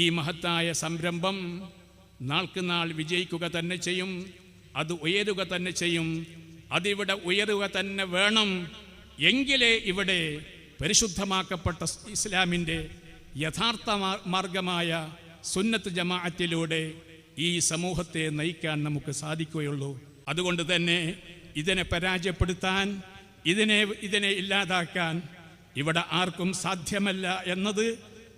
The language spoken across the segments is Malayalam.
ഈ മഹത്തായ സംരംഭം നാൾക്ക് നാൾ വിജയിക്കുക തന്നെ ചെയ്യും അത് ഉയരുക തന്നെ ചെയ്യും അതിവിടെ ഉയരുക തന്നെ വേണം. എങ്കിലേ ഇവിടെ പരിശുദ്ധമാക്കപ്പെട്ട ഇസ്ലാമിന്റെ യഥാർത്ഥ മാർഗമായ സുന്നത്ത് ജമാഅത്തിലൂടെ ഈ സമൂഹത്തെ നയിക്കാൻ നമുക്ക് സാധിക്കുകയുള്ളൂ. അതുകൊണ്ട് തന്നെ ഇതിനെ പരാജയപ്പെടുത്താൻ ഇതിനെ ഇതിനെ ഇല്ലാതാക്കാൻ ഇവിടെ ആർക്കും സാധ്യമല്ല എന്നത്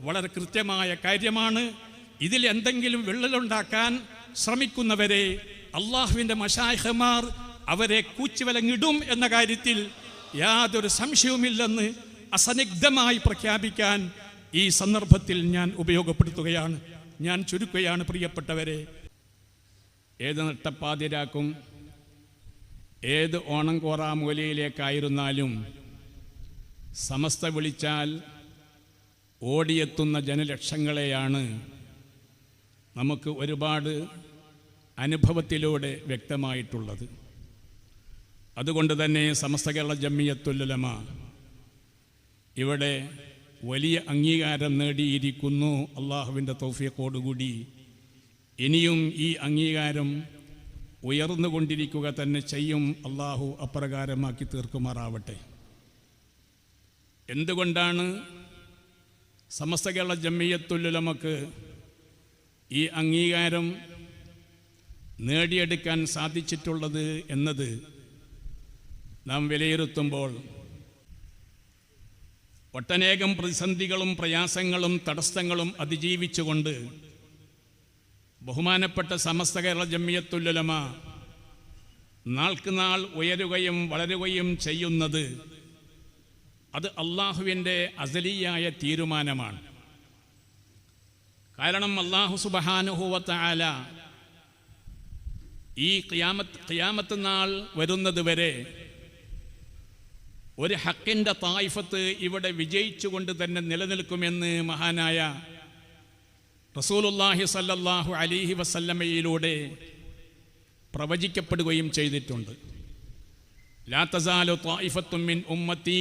വളരെ കൃത്യമായ കാര്യമാണ്. ഇതിൽ എന്തെങ്കിലും വിള്ളലുണ്ടാക്കാൻ ശ്രമിക്കുന്നവരെ അള്ളാഹുവിന്റെ മഷായഹമാർ അവരെ കൂച്ചുവലങ്ങിടും എന്ന കാര്യത്തിൽ യാതൊരു സംശയവുമില്ലെന്ന് അസന്നിഗ്ധമായി പ്രഖ്യാപിക്കാൻ ഈ സന്ദർഭത്തിൽ ഞാൻ ഉപയോഗപ്പെടുത്തുകയാണ്. ഞാൻ ചുരുക്കുകയാണ് പ്രിയപ്പെട്ടവരെ. ഏത് നട്ടപ്പാതിരാക്കും ഏത് ഓണം കോറാമൂലയിലേക്കായിരുന്നാലും സമസ്ത വിളിച്ചാൽ ഓടിയെത്തുന്ന ജനലക്ഷങ്ങളെയാണ് നമുക്ക് ഒരുപാട് അനുഭവത്തിലൂടെ വ്യക്തമായിട്ടുള്ളത്. അതുകൊണ്ട് തന്നെ സമസ്ത കേരള ജമ്മിയത്തുല്ലമ ഇവിടെ വലിയ അംഗീകാരം നേടിയിരിക്കുന്നു. അള്ളാഹുവിന്റെ തോഫിയക്കോടുകൂടി ഇനിയും ഈ അംഗീകാരം ഉയർന്നുകൊണ്ടിരിക്കുക തന്നെ ചെയ്യും. അള്ളാഹു അപ്രകാരമാക്കി തീർക്കുമാറാവട്ടെ. എന്തുകൊണ്ടാണ് സമസ്ത കേരള ജമ്മിയത്തുല്ലുലമക്ക് ഈ അംഗീകാരം നേടിയെടുക്കാൻ സാധിച്ചിട്ടുള്ളത് എന്നത് നാം വിലയിരുത്തുമ്പോൾ ഒട്ടനേകം പ്രതിസന്ധികളും പ്രയാസങ്ങളും തടസ്സങ്ങളും അതിജീവിച്ചുകൊണ്ട് ബഹുമാനപ്പെട്ട സമസ്ത കേരള ജമ്മിയത്തുല്ലുലമ നാൾക്ക് നാൾ ഉയരുകയും വളരുകയും ചെയ്യുന്നത് അത് അള്ളാഹുവിന്റെ അസലിയായ തീരുമാനമാണ്. കാരണം അള്ളാഹു സുബഹാനുഹൂവത്ത ആല ഈ ഖിയാമത്ത് ഖിയാമത്ത് നാൾ വരുന്നത് വരെ ഒരു ഹക്കിന്റെ തായ്ഫത്ത് ഇവിടെ വിജയിച്ചുകൊണ്ട് തന്നെ നിലനിൽക്കുമെന്ന് മഹാനായ റസൂലുല്ലാഹി സല്ലല്ലാഹു അലിഹി വസല്ലമയിലൂടെ പ്രവചിക്കപ്പെടുകയും ചെയ്തിട്ടുണ്ട്. ലാ തസാലു ഉമ്മത്തി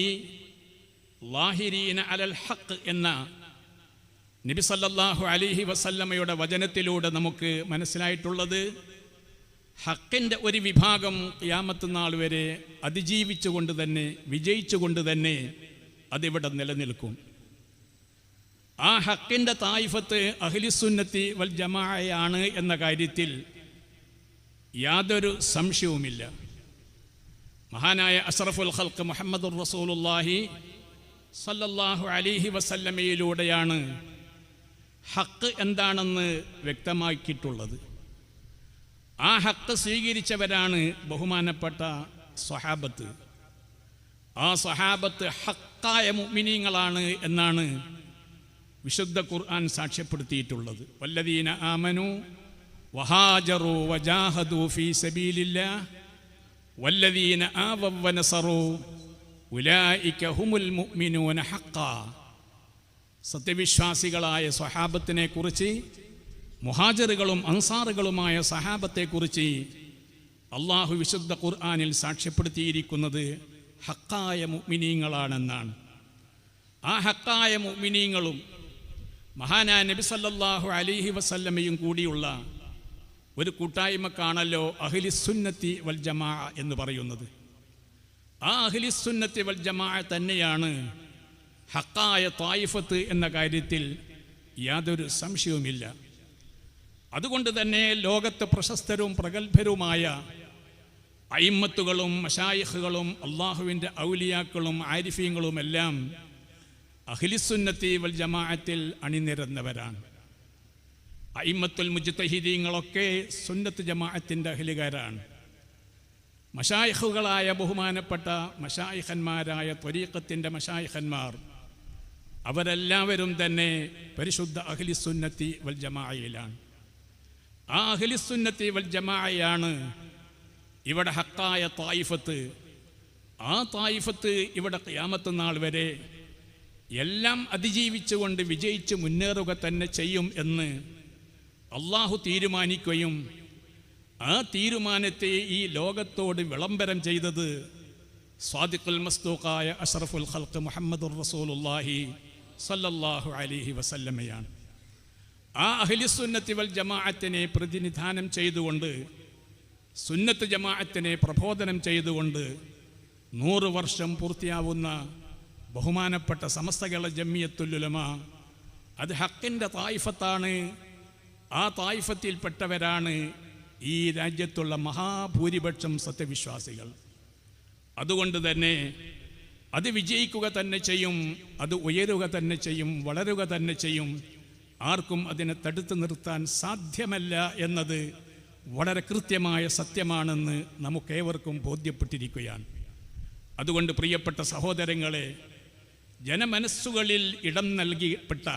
ലാഹിരീന അലൽ ഹഖ് എന്ന നബി സല്ലല്ലാഹു അലൈഹി വസല്ലമയുടെ വചനത്തിലൂടെ നമുക്ക് മനസ്സിലായിട്ടുള്ളത് ഹക്കിന്റെ ഒരു വിഭാഗം ഖിയാമത്ത് നാൾ വരെ അതിജീവിച്ചുകൊണ്ട് തന്നെ വിജയിച്ചുകൊണ്ട് തന്നെ അതിവിടെ നിലനിൽക്കും. ആ ഹക്കിന്റെ തായിഫത്ത് അഖിലിസുന്നത്തി വൽ ജമാഅയാണ് എന്ന കാര്യത്തിൽ യാതൊരു സംശയവുമില്ല. മഹാനായ അഷ്റഫുൽ ഖൽക്ക് മുഹമ്മദുർ റസൂലുള്ളാഹി സല്ലല്ലാഹു അലിഹി വസല്ലമയിലൂടെയാണ് ഹക്ക് എന്താണെന്ന് വ്യക്തമാക്കിയിട്ടുള്ളത്. ആ ഹക്ക് സ്വീകരിച്ചവരാണ് ബഹുമാനപ്പെട്ട സ്വഹാബത്ത്. ആ സ്വഹാബത്ത് ഹക്കായ മുഅ്മിനീങ്ങളാണ് എന്നാണ് വിശുദ്ധ ഖുർആൻ സാക്ഷ്യപ്പെടുത്തിയിട്ടുള്ളത്. വല്ലദീന ആമനു വഹാജറു വജാഹദു ഫീ സബീലില്ല വല്ലദീന ആ വനസറു ഉലായിക ഹുമുൽ മുഅ്മിനൂന ഹഖാ സത്യവിശ്വാസികളായ സ്വഹാബത്തിനെ കുറിച്ച് മുഹാജറുകളും അൻസാറുകളുമായ സഹാബത്തെക്കുറിച്ച് അള്ളാഹു വിശുദ്ധ ഖുർആാനിൽ സാക്ഷ്യപ്പെടുത്തിയിരിക്കുന്നത് ഹക്കായ മുഅ്മിനീങ്ങളാണെന്നാണ്. ആ ഹക്കായ മുഅ്മിനീങ്ങളും മഹാനായ നബി സല്ലല്ലാഹു അലൈഹി വസല്ലമയും കൂടിയുള്ള ഒരു കൂട്ടായ്മക്കാണല്ലോ അഹ്ലിസുന്നത്തി വൽ ജമാ എന്ന് പറയുന്നത്. ആ വൽ ജമാ തന്നെയാണ് ഹക്കായ തായിഫത്ത് എന്ന കാര്യത്തിൽ യാതൊരു സംശയവുമില്ല. അതുകൊണ്ട് തന്നെ ലോകത്ത് പ്രശസ്തരും പ്രഗത്ഭരുമായ അയിമ്മത്തുകളും മഷായിഖുകളും അള്ളാഹുവിന്റെ ഔലിയാക്കളും ആരിഫീങ്ങളുമെല്ലാം അഖിലിസുന്നത്തി വൽ ജമാഅത്തിൽ അണിനിരന്നവരാണ്. അയിമ്മത്തുൽ മുജ്തഹിദീങ്ങളൊക്കെ സുന്നത്ത് ജമാഅത്തിന്റെ അഖിലുകാരാണ് മഷായിഖുകളായ ബഹുമാനപ്പെട്ട മഷായിഹന്മാരായ ത്വരീക്കത്തിന്റെ മഷായിഹന്മാർ അവരെല്ലാവരും തന്നെ പരിശുദ്ധ അഖിലിസുന്നത്തി വൽ ജമാഅയിലാണ് ആ അഖിലിസുന്നത്തി വൽ ജമാഅയാണ് ഇവിടെ ഹക്കായ തായിഫത്ത്. ആ തായിഫത്ത് ഇവിടെ ക്യാമത്ത നാൾ വരെ എല്ലാം അതിജീവിച്ചുകൊണ്ട് വിജയിച്ച് മുന്നേറുക തന്നെ ചെയ്യും എന്ന് അള്ളാഹു തീരുമാനിക്കുകയും ആ തീരുമാനത്തെ ഈ ലോകത്തോട് വിളംബരം ചെയ്തത് സ്വാദിഖുൽ മസ്തൂഖായ അഷറഫുൽ ഖൽക്ക് മുഹമ്മദുർ റസൂലുള്ളാഹി സല്ലല്ലാഹു അലിഹി വസല്ലമയാണ്. ആ അഹ്ലിസുന്നത്തി വൽ ജമാഅത്തിനെ പ്രതിനിധാനം ചെയ്തുകൊണ്ട് സുന്നത്ത് ജമാഅത്തിനെ പ്രബോധനം ചെയ്തുകൊണ്ട് നൂറ് വർഷം പൂർത്തിയാവുന്ന ബഹുമാനപ്പെട്ട സമസ്തകള ജമ്മിയത്തുല്ലുലമ അത് ഹക്കിന്റെ തായിഫത്താണ്. ആ തായിഫത്തിൽപ്പെട്ടവരാണ് ഈ രാജ്യത്തുള്ള മഹാഭൂരിപക്ഷം സത്യവിശ്വാസികൾ. അതുകൊണ്ട് തന്നെ അത് വിജയിക്കുക തന്നെ ചെയ്യും അത് ഉയരുക തന്നെ ചെയ്യും വളരുക തന്നെ ചെയ്യും. ആർക്കും അതിനെ തടുത്തു നിർത്താൻ സാധ്യമല്ല എന്നത് വളരെ കൃത്യമായ സത്യമാണെന്ന് നമുക്കേവർക്കും ബോധ്യപ്പെട്ടിരിക്കുകയാണ്. അതുകൊണ്ട് പ്രിയപ്പെട്ട സഹോദരങ്ങളെ ജനമനസ്സുകളിൽ ഇടം നൽകിപ്പെട്ട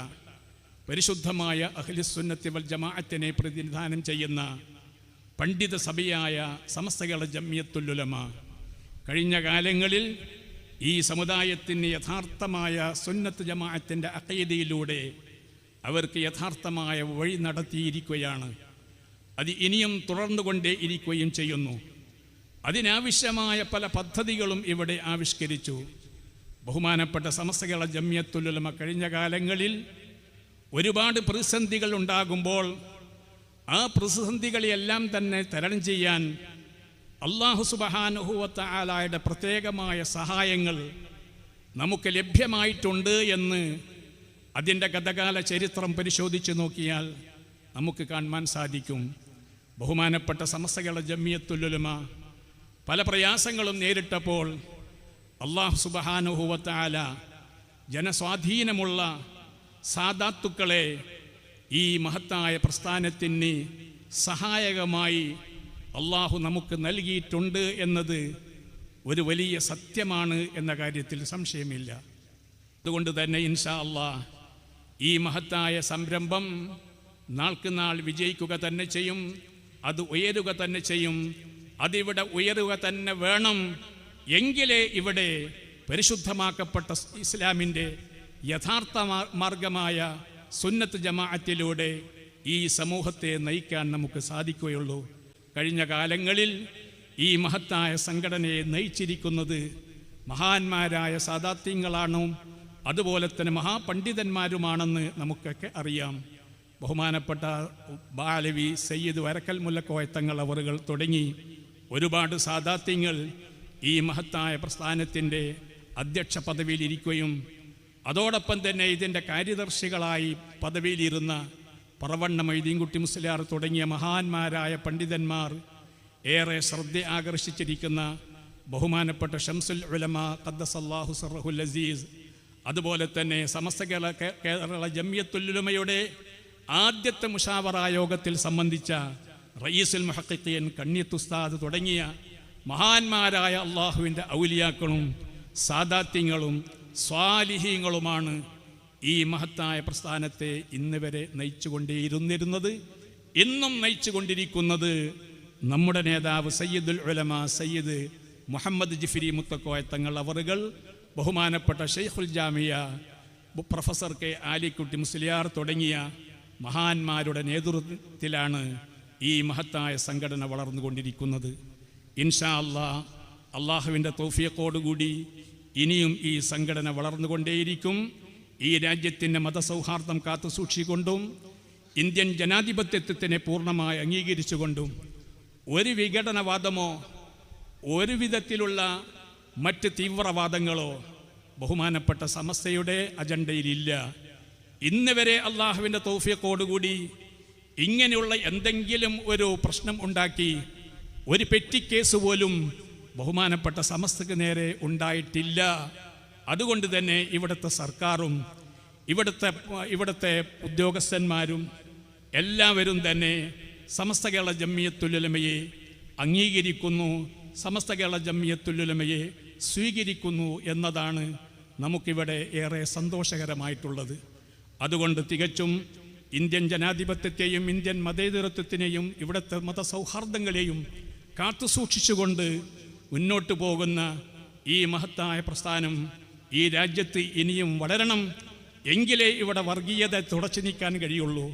പരിശുദ്ധമായ അഖിലിസുന്നത്തി വൽ ജമാഅത്തിനെ പ്രതിനിധാനം ചെയ്യുന്ന പണ്ഡിത സഭയായ സമസ്തകള ജമ്യത്തുല്ലുലമ കഴിഞ്ഞ കാലങ്ങളിൽ ഈ സമുദായത്തിന് യഥാർത്ഥമായ സുന്നത്ത് ജമാഅത്തിന്റെ അക്കൈതയിലൂടെ അവർക്ക് യഥാർത്ഥമായ വഴി നടത്തിയിരിക്കുകയാണ്. അത് ഇനിയും തുടർന്നുകൊണ്ടേ ഇരിക്കുകയും ചെയ്യുന്നു. അതിനാവശ്യമായ പല പദ്ധതികളും ഇവിടെ ആവിഷ്കരിച്ചു. ബഹുമാനപ്പെട്ട സമസ്തകള ജമ്യത്തുല്ലുലമ കഴിഞ്ഞ കാലങ്ങളിൽ ഒരുപാട് പ്രതിസന്ധികൾ ഉണ്ടാകുമ്പോൾ ആ പ്രതിസന്ധികളെയെല്ലാം തന്നെ തരണം ചെയ്യാൻ അള്ളാഹു സുബഹാനുഹൂവത്ത ആലായുടെ പ്രത്യേകമായ സഹായങ്ങൾ നമുക്ക് ലഭ്യമായിട്ടുണ്ട് എന്ന് അതിന്റെ ഗതകാല ചരിത്രം പരിശോധിച്ച് നോക്കിയാൽ നമുക്ക് കാണുവാൻ സാധിക്കും. ബഹുമാനപ്പെട്ട സമസ്തകളുടെ ജമ്മിയത്തുല്ലുലമ പല പ്രയാസങ്ങളും നേരിട്ടപ്പോൾ അള്ളാഹു സുബഹാനുഹൂവത്ത ആല ജനസ്വാധീനമുള്ള സാദാത്തുക്കളെ ഈ മഹത്തായ പ്രസ്ഥാനത്തിന് സഹായകമായി അള്ളാഹു നമുക്ക് നൽകിയിട്ടുണ്ട് എന്നത് ഒരു വലിയ സത്യമാണ് എന്ന കാര്യത്തിൽ സംശയമില്ല. അതുകൊണ്ട് തന്നെ ഇൻഷാ അള്ളാ ഈ മഹത്തായ സംരംഭം നാൾക്ക് നാൾ വിജയിക്കുക തന്നെ ചെയ്യും അത് ഉയരുക തന്നെ ചെയ്യും അതിവിടെ ഉയരുക തന്നെ വേണം എങ്കിലേ ഇവിടെ പരിശുദ്ധമാക്കപ്പെട്ട ഇസ്ലാമിന്റെ യഥാർത്ഥ മാർഗമായ സുന്നത്ത് ജമാഅത്തിലൂടെ ഈ സമൂഹത്തെ നയിക്കാൻ നമുക്ക് സാധിക്കുകയുള്ളൂ. കഴിഞ്ഞ കാലങ്ങളിൽ ഈ മഹത്തായ സംഘടനയെ നയിച്ചിരിക്കുന്നത് മഹാന്മാരായ സാദാത്യങ്ങളാണോ അതുപോലെ തന്നെ മഹാപണ്ഡിതന്മാരുമാണെന്ന് നമുക്കൊക്കെ അറിയാം. ബഹുമാനപ്പെട്ട ബാലവി സയ്യിദ് വരക്കൽ മുല്ലക്കോയത്തങ്ങൾ അവറുകൾ തുടങ്ങി ഒരുപാട് സാദാത്യങ്ങൾ ഈ മഹത്തായ പ്രസ്ഥാനത്തിന്റെ അധ്യക്ഷ പദവിയിലിരിക്കുകയും അതോടൊപ്പം തന്നെ ഇതിന്റെ കാര്യദർശികളായി പദവിയിലിരുന്ന പറവണ്ണ മൊയ്തീൻകുട്ടി മുസ്ലിയാർ തുടങ്ങിയ മഹാന്മാരായ പണ്ഡിതന്മാർ ഏറെ ശ്രദ്ധ ആകർഷിച്ചിരിക്കുന്ന ബഹുമാനപ്പെട്ട ഷംസുൽ ഉലമ ഖദ്ദസല്ലാഹു സർഹുൽ അസീസ് അതുപോലെ തന്നെ സമസ്ത കേരള കേരള ജമിയത്തുല്ലുമയുടെ ആദ്യത്തെ മുഷാവറ യോഗത്തിൽ സംബന്ധിച്ച റയീസുൽ മഹക്കിയൻ കണ്ണിത്തുസ്താദ് തുടങ്ങിയ മഹാന്മാരായ അള്ളാഹുവിന്റെ ഔലിയാക്കളും സാദാത്യങ്ങളും സ്വാലിഹീങ്ങളുമാണ് ഈ മഹത്തായ പ്രസ്ഥാനത്തെ ഇന്ന് വരെ നയിച്ചുകൊണ്ടേയിരുന്നിരുന്നത്. ഇന്നും നയിച്ചുകൊണ്ടിരിക്കുന്നത് നമ്മുടെ നേതാവ് സയ്യിദുൽ ഉലമ സയ്യിദ് മുഹമ്മദ് ജിഫിരി മുത്തക്കോയ തങ്ങൾ അവറുകൾ ബഹുമാനപ്പെട്ട ഷെയ്ഖുൽ ജാമിയ പ്രൊഫസർ കെ ആലിക്കുട്ടി മുസ്ലിയാർ തുടങ്ങിയ മഹാന്മാരുടെ നേതൃത്വത്തിലാണ് ഈ മഹത്തായ സംഘടന വളർന്നുകൊണ്ടിരിക്കുന്നത്. ഇൻഷാ അല്ലാ അള്ളാഹുവിന്റെ തൗഫിയക്കോടുകൂടി ഇനിയും ഈ സംഘടന വളർന്നുകൊണ്ടേയിരിക്കും. ഈ രാജ്യത്തിന്റെ മതസൗഹാർദ്ദം കാത്തു സൂക്ഷിക്കൊണ്ടും ഇന്ത്യൻ ജനാധിപത്യത്വത്തിനെ പൂർണമായി അംഗീകരിച്ചുകൊണ്ടും ഒരു വിഘടനവാദമോ ഒരു വിധത്തിലുള്ള മറ്റ് തീവ്രവാദങ്ങളോ ബഹുമാനപ്പെട്ട സമസ്തയുടെ അജണ്ടയിലില്ല. ഇന്ന് വരെ അള്ളാഹുവിന്റെ തൗഫിയക്കോടുകൂടി ഇങ്ങനെയുള്ള എന്തെങ്കിലും ഒരു പ്രശ്നം ഉണ്ടാക്കി ഒരു പെറ്റിക്കേസ് പോലും ബഹുമാനപ്പെട്ട സമസ്തക്ക് നേരെ ഉണ്ടായിട്ടില്ല. അതുകൊണ്ട് തന്നെ ഇവിടുത്തെ സർക്കാരും ഇവിടുത്തെ ഇവിടുത്തെ ഉദ്യോഗസ്ഥന്മാരും എല്ലാവരും തന്നെ സമസ്ത കേരള ജമ്മിയത്തുലുലമയെ അംഗീകരിക്കുന്നു. സമസ്ത കേരള ജമ്മിയത്തുലുലമയെ സ്വീകരിക്കുന്നു എന്നതാണ് നമുക്കിവിടെ ഏറെ സന്തോഷകരമായിട്ടുള്ളത്. അതുകൊണ്ട് തികച്ചും ഇന്ത്യൻ ജനാധിപത്യത്തെയും ഇന്ത്യൻ മതേതരത്വത്തിനെയും ഇവിടുത്തെ മതസൗഹാർദ്ദങ്ങളെയും കാത്തു സൂക്ഷിച്ചുകൊണ്ട് മുന്നോട്ട് പോകുന്ന ഈ മഹത്തായ പ്രസ്ഥാനം ഈ രാജ്യത്ത് ഇനിയും വളരണം. എങ്കിലേ ഇവിടെ വർഗീയത തുടച്ചു നീക്കാൻ കഴിയുള്ളൂ.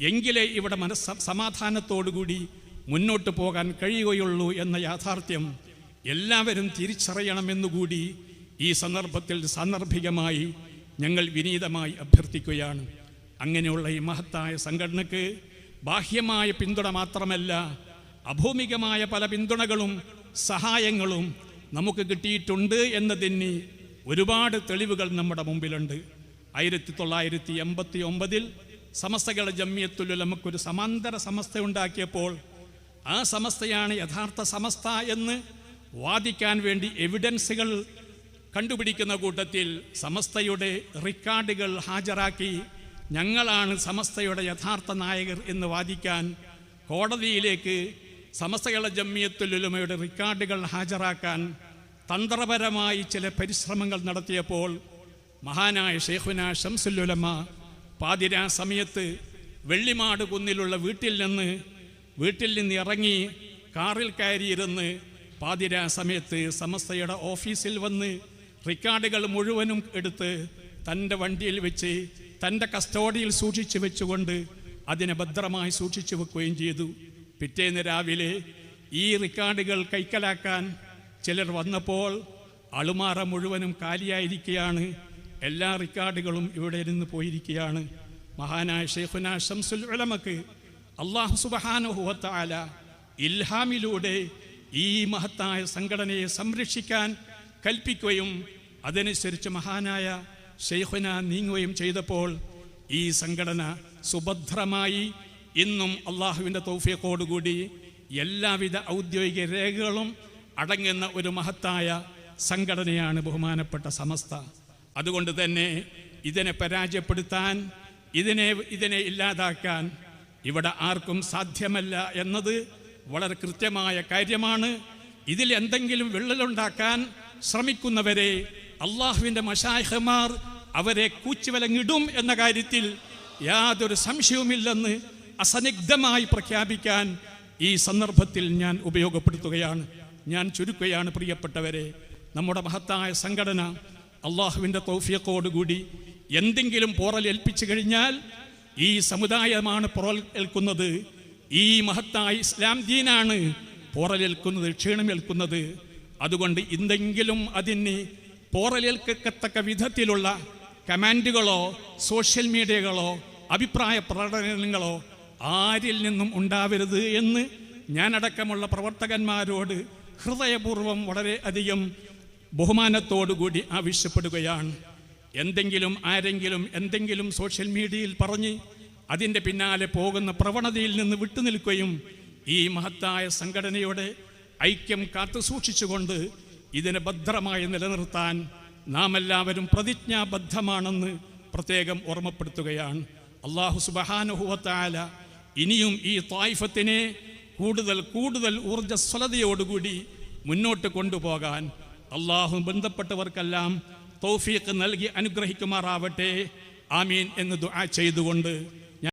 എങ്കിലേ ഇവിടെ മനസ്സ സമാധാനത്തോടുകൂടി മുന്നോട്ട് പോകാൻ കഴിയുകയുള്ളൂ എന്ന യാഥാർത്ഥ്യം എല്ലാവരും തിരിച്ചറിയണമെന്നുകൂടി ഈ സന്ദർഭത്തിൽ സാന്ദർഭികമായി ഞങ്ങൾ വിനീതമായി അഭ്യർത്ഥിക്കുകയാണ്. അങ്ങനെയുള്ള ഈ മഹത്തായ സംഘടനയ്ക്ക് ബാഹ്യമായ പിന്തുണ മാത്രമല്ല അഭൂമികമായ പല പിന്തുണകളും സഹായങ്ങളും നമുക്ക് കിട്ടിയിട്ടുണ്ട് എന്നതിന് ഒരുപാട് തെളിവുകൾ നമ്മുടെ മുമ്പിലുണ്ട്. ആയിരത്തി തൊള്ളായിരത്തി എൺപത്തി ഒമ്പതിൽ സമസ്തകളെ ജമ്മിയത്തുൽ നമുക്കൊരു സമാന്തര സമസ്ത ഉണ്ടാക്കിയപ്പോൾ ആ സമസ്തയാണ് യഥാർത്ഥ സമസ്ത എന്ന് വാദിക്കാൻ വേണ്ടി എവിഡൻസുകൾ കണ്ടുപിടിക്കുന്ന കൂട്ടത്തിൽ സമസ്തയുടെ റിക്കാർഡുകൾ ഹാജരാക്കി ഞങ്ങളാണ് സമസ്തയുടെ യഥാർത്ഥ നായകർ എന്ന് വാദിക്കാൻ കോടതിയിലേക്ക് സമസ്തകളുടെ ജമ്മിയത്തുലുലമയുടെ റിക്കാർഡുകൾ ഹാജരാക്കാൻ തന്ത്രപരമായി ചില പരിശ്രമങ്ങൾ നടത്തിയപ്പോൾ മഹാനായ ഷെയ്ഖുന ഷംസുല്ലുലമ പാതിര സമയത്ത് വെള്ളിമാട് കുന്നിലുള്ള വീട്ടിൽ നിന്ന് വീട്ടിൽ നിന്ന് ഇറങ്ങി കാറിൽ കയറിയിരുന്ന് പാതിര സമയത്ത് സമസ്തയുടെ ഓഫീസിൽ വന്ന് റിക്കാർഡുകൾ മുഴുവനും എടുത്ത് തന്റെ വണ്ടിയിൽ വെച്ച് തന്റെ കസ്റ്റോഡിയിൽ സൂക്ഷിച്ചു വെച്ചുകൊണ്ട് അതിനെ ഭദ്രമായി സൂക്ഷിച്ചു വെക്കുകയും ചെയ്തു. പിറ്റേന്ന് രാവിലെ ഈ റിക്കാർഡുകൾ കൈക്കലാക്കാൻ ചിലർ വന്നപ്പോൾ അളുമാറ മുഴുവനും കാലിയായിരിക്കുകയാണ്. എല്ലാ റിക്കാർഡുകളും ഇവിടെ നിന്ന് പോയിരിക്കുകയാണ്. മഹാനായ ഷെയ്ഖുന ഷംസുൽ ഉലമക്ക് അള്ളാഹു സുബഹാനുഹുവത്താല ഇൽഹാമിലൂടെ ഈ മഹത്തായ സംഘടനയെ സംരക്ഷിക്കാൻ കൽപ്പിക്കുകയും അതനുസരിച്ച് മഹാനായ ഷെയ്ഖുന നീങ്ങുകയും ചെയ്തപ്പോൾ ഈ സംഘടന സുഭദ്രമായി ഇന്നും അള്ളാഹുവിന്റെ തൗഫിയക്കോടുകൂടി എല്ലാവിധ ഔദ്യോഗിക രേഖകളും അടങ്ങുന്ന ഒരു മഹത്തായ സംഘടനയാണ് ബഹുമാനപ്പെട്ട സമസ്ത. അതുകൊണ്ട് തന്നെ ഇതിനെ പരാജയപ്പെടുത്താൻ ഇതിനെ ഇതിനെ ഇല്ലാതാക്കാൻ ഇവിടെ ആർക്കും സാധ്യമല്ല എന്നത് വളരെ കൃത്യമായ കാര്യമാണ്. ഇതിൽ എന്തെങ്കിലും വിള്ളലുണ്ടാക്കാൻ ശ്രമിക്കുന്നവരെ അള്ളാഹുവിന്റെ മഷാഹമാർ അവരെ കൂച്ചുവലങ്ങിടും എന്ന കാര്യത്തിൽ യാതൊരു സംശയവുമില്ലെന്ന് അസന്നിഗ്ധമായി പ്രഖ്യാപിക്കാൻ ഈ സന്ദർഭത്തിൽ ഞാൻ ഉപയോഗപ്പെടുത്തുകയാണ്. ഞാൻ ചുരുക്കുകയാണ് പ്രിയപ്പെട്ടവരെ. നമ്മുടെ മഹത്തായ സംഘടന അള്ളാഹുവിന്റെ തൗഫിയക്കോടുകൂടി എന്തെങ്കിലും പോറൽ ഏൽപ്പിച്ചു കഴിഞ്ഞാൽ ഈ സമുദായമാണ് പോറൽ ഏൽക്കുന്നത്. ഈ മഹത്തായ ഇസ്ലാം ദീനാണ് പോറലേൽക്കുന്നത് ക്ഷീണമേൽക്കുന്നത് അതുകൊണ്ട് എന്തെങ്കിലും അതിന് പോറലേൽക്കത്തക്ക വിധത്തിലുള്ള കമാൻഡുകളോ സോഷ്യൽ മീഡിയകളോ അഭിപ്രായ പ്രകടനങ്ങളോ ആരിൽ നിന്നും ഉണ്ടാവരുത് എന്ന് ഞാനടക്കമുള്ള പ്രവർത്തകന്മാരോട് ഹൃദയപൂർവം വളരെ അധികം ബഹുമാനത്തോടുകൂടി ആവശ്യപ്പെടുകയാണ്. എന്തെങ്കിലും ആരെങ്കിലും എന്തെങ്കിലും സോഷ്യൽ മീഡിയയിൽ പറഞ്ഞ് അതിന്റെ പിന്നാലെ പോകുന്ന പ്രവണതയിൽ നിന്ന് വിട്ടുനിൽക്കുകയും ഈ മഹത്തായ സംഘടനയുടെ ഐക്യം കാത്തു സൂക്ഷിച്ചുകൊണ്ട് ഇതിനെ ഭദ്രമായി നിലനിർത്താൻ നാം എല്ലാവരും പ്രതിജ്ഞാബദ്ധമാണെന്ന് പ്രത്യേകം ഓർമ്മപ്പെടുത്തുകയാണ്. അള്ളാഹു സുബഹാനുഹുവത്താല ഇനിയും ഈ തായ്ഫത്തിനെ കൂടുതൽ കൂടുതൽ ഊർജസ്വലതയോടുകൂടി മുന്നോട്ട് കൊണ്ടുപോകാൻ അള്ളാഹു ബന്ധപ്പെട്ടവർക്കെല്ലാം തൗഫീഖ് നൽകി അനുഗ്രഹിക്കുമാറാവട്ടെ. ആമീൻ എന്ന് ദുആ ചെയ്തുകൊണ്ട്